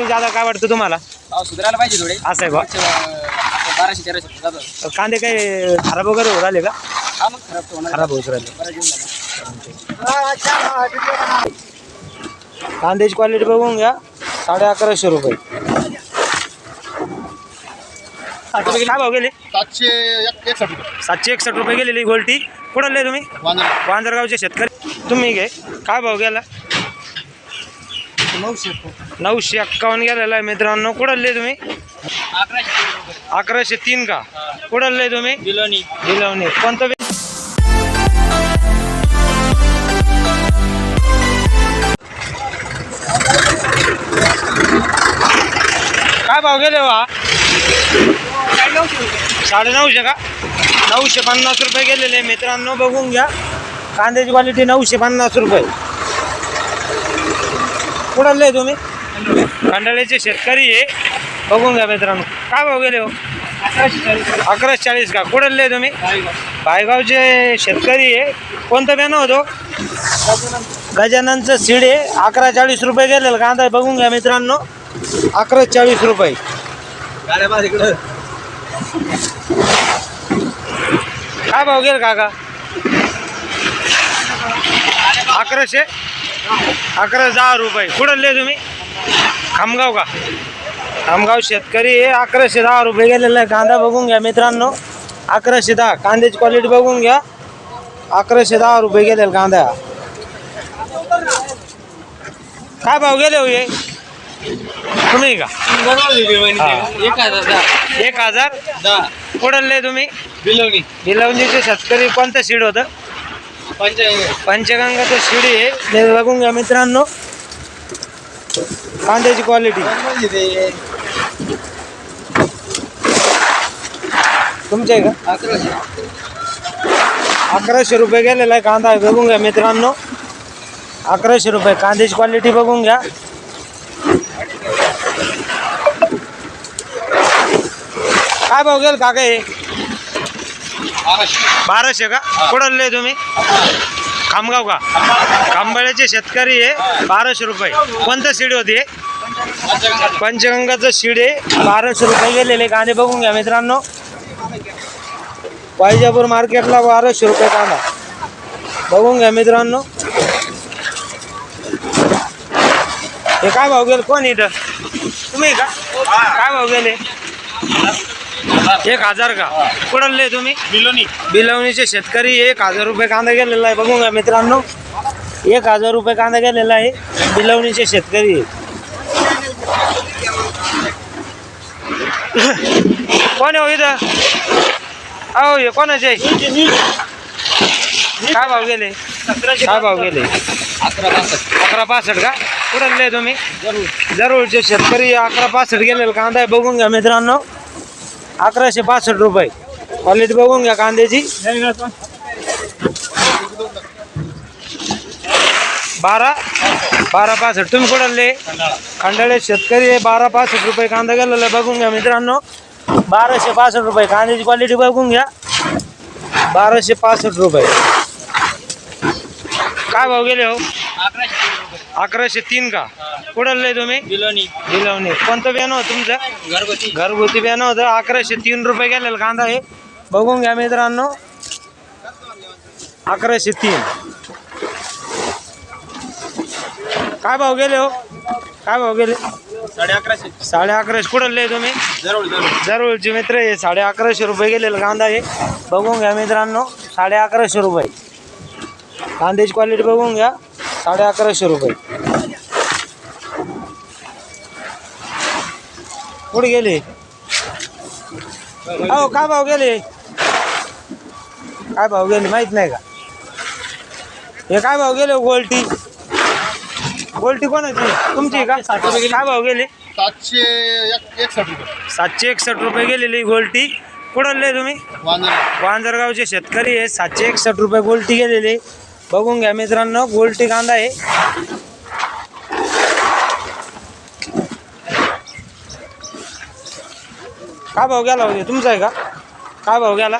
कमी जादा काय वाटतं तुम्हाला? सुधारायला पाहिजे थोडे. असं आहे बा अं, बाराशे तेराशे जातो. कांदे काही खराब वगैरे होऊ राहिले का? हा मग खराब तर होणार. खराब होत राहिले. बरं घेऊन जा. कांद्याची क्वालिटी बघून घ्या. साडे अकराशे रुपये. काय भाव गेले? सातशे एक एकसष्ट रुपये. सातशे एकसष्ट रुपये गेलेली गोल्टी. कुठले तुम्ही? वांजरगावचे शेतकरी. तुम्ही घे. काय भाव गेला? नऊशे नऊशे एक्कावन्न गेलेला आहे मित्रांनो. कुठले तुम्ही? अकराशे तीन का? कुठले तुम्ही? बिलोनी. दिलवणी कोणतं बी- काय भाव गेले वा साडे नऊशे का? नऊशे पन्नास रुपये गेलेले मित्रांनो. बघून घ्या. कांद्याची क्वालिटी नऊशे पन्नास रुपये. कुठले तुम्ही? खंडाळ्याचे शेतकरी आहे बघून घ्या मित्रांनो. काय भाव गेले हो? अकराशे चाळीस का? कुठले तुम्ही? भायगावचे शेतकरी आहे कोणतं बॅन होतो? गजाननचं सीड आहे अकरा चाळीस रुपये गेलेलं. कांदा बघून घ्या मित्रांनो. अकरा चाळीस रुपये. काय भाव गेल काका? अकराशे? अकरा दहा रुपये. कुठले तुम्ही? खामगाव का? खामगाव शेतकरी आहे. अकराशे दहा रुपये गेलेला आहे कांदा बघून घ्या मित्रांनो. अकराशे दहा. कांद्याची क्वालिटी बघून घ्या. अकराशे दहा रुपये गेलेला कांदा. काय भाव गेले हो हे? तुम्ही का? एक हजार? कुठले तुम्ही? बिलोनी बिलवणीचे शेतकरी कोणतं सीड होतं? पंचायत पंचगंगाचं शिडी आहे. ते बघून घ्या मित्रांनो. कांद्याची क्वालिटी तुमच्या आहे का? अकराशे अकराशे रुपये गेलेला आहे कांदा आहे. बघून घ्या मित्रांनो. अकराशे रुपये. कांद्याची क्वालिटी बघून घ्या. काय भाव गेल काका हे? बाराशे का? का कुठले तुम्ही? खामगाव का? खांबाळ्याचे शेतकरी आहे बाराशे रुपये. कोणतं सीड होती? पंचगंगाचं सीड आहे बाराशे रुपये गेलेले कांदे बघून घ्या मित्रांनो. पायजापूर मार्केटला बाराशे रुपये कांदा बघून घ्या मित्रांनो. हे काय भाव गेले? कोण इथं? तुम्ही का? काय भाव गेले? एक हजार का? कुठले तुम्ही? बिलोनी. बिलवणीचे शेतकरी एक हजार रुपये कांदा गेलेला आहे. बघून घ्या मित्रांनो. एक हजार रुपये कांदा गेलेला आहे. बिलवणीचे शेतकरी. कोण आहे हो इथं? अहो हे कोणाचे? काय भाव गेले? काय भाव गेले? अकरा पासष्ट अकरा पासष्ट का? कुठले तुम्ही? जरूरचे शेतकरी अकरा पासष्ट गेलेला कांदा आहे. बघून घ्या मित्रांनो. अकराशे पासष्ट रुपये. क्वालिटी बघून घ्या कांद्याची. बारा बारा पासष्ट. तुम्ही कुठले खंडाळे शेतकरी बारा पासष्ट रुपये कांदा गेलेला बघून घ्या मित्रांनो. बाराशे पासष्ट रुपये. कांद्याची क्वालिटी बघून घ्या. बाराशे पासष्ट रुपये. काय भाव गेले हो? अकराशे तीन अकराशे तीन का? कुठले तुम्ही? बिलोनी. बिलवणे कोणतं बियाणं होतं तुमचं? घरगुती. घरगुती बियाणं होतं. अकराशे तीन रुपये गेलेलं कांदा आहे बघून घ्या मित्रांनो. अकराशे तीन. काय भाव गेले हो? काय भाव गेले? साडे अकराशे. साडे अकराशे. कुठले तुम्ही? जरूरचे मित्र आहे. साडे अकराशे रुपये गेलेलं कांदा आहे बघून घ्या मित्रांनो. साडे अकराशे रुपये. कांद्याची क्वालिटी बघून घ्या. साडे अकराशे रुपये. कुठे गेले? अहो काय भाव गेले? काय भाव गेले माहीत नाही का? हे काय भाव गेले हो गोल्टी? गोल्टी कोणाची? तुमची का? काय भाव गेले? सातशे एक एकसष्ट रुपये. सातशे एकसष्ट रुपये गेलेली गोल्टी. कुठले तुम्ही? वांजरगावचे शेतकरी आहे सातशे एकसष्ट रुपये गोल्टी गेलेली. बघून घ्या मित्रांनो गोल्टी कांदा आहे. काय भाव गेला होते तुमचा आहे का? काय भाव गेला?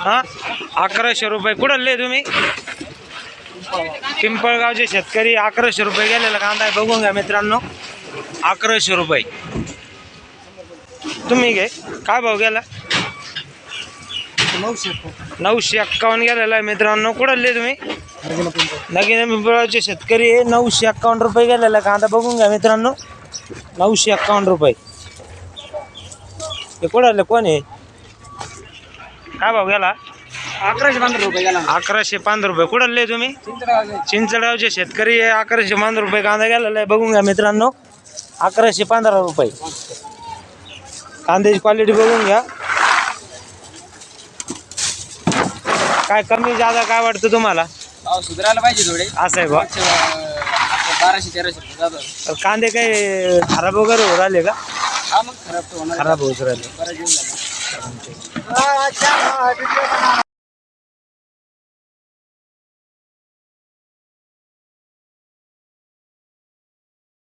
हा? अकराशे रुपये. कुठले तुम्ही? पिंपळगावचे शेतकरी अकराशे रुपये गेलेला कांदा आहे. बघून घ्या मित्रांनो. अकराशे रुपये. तुम्ही घे. काय भाव गेला? नऊशे नऊशे एक्कावन्न गेलेला आहे मित्रांनो. कुठले तुम्ही? नगीन पिंपळगावचे शेतकरी नऊशे एक्कावन्न रुपये गेलेला कांदा. बघून घ्या मित्रांनो. नऊशे एक्कावन्न रुपये. हे कुठले कोण आहे? काय भाव गेला? अकराशे पंधरा रुपये गेला. अकराशे पंधरा रुपये. कुठले तुम्ही? चिंचडावचे शेतकरी आहे. अकराशे पंधरा रुपये कांदा गेलेला आहे. बघून घ्या मित्रांनो. अकराशे पंधरा रुपये. कांद्याची क्वालिटी बघून घ्या. काय कमी जादा काय वाटतं तुम्हाला? सुधारायला पाहिजे थोडे. असं आहे बा. बाराशे तेराशे रुपये कांदे काही खराब वगैरे होऊ राहिले का? खराब होत राहिले.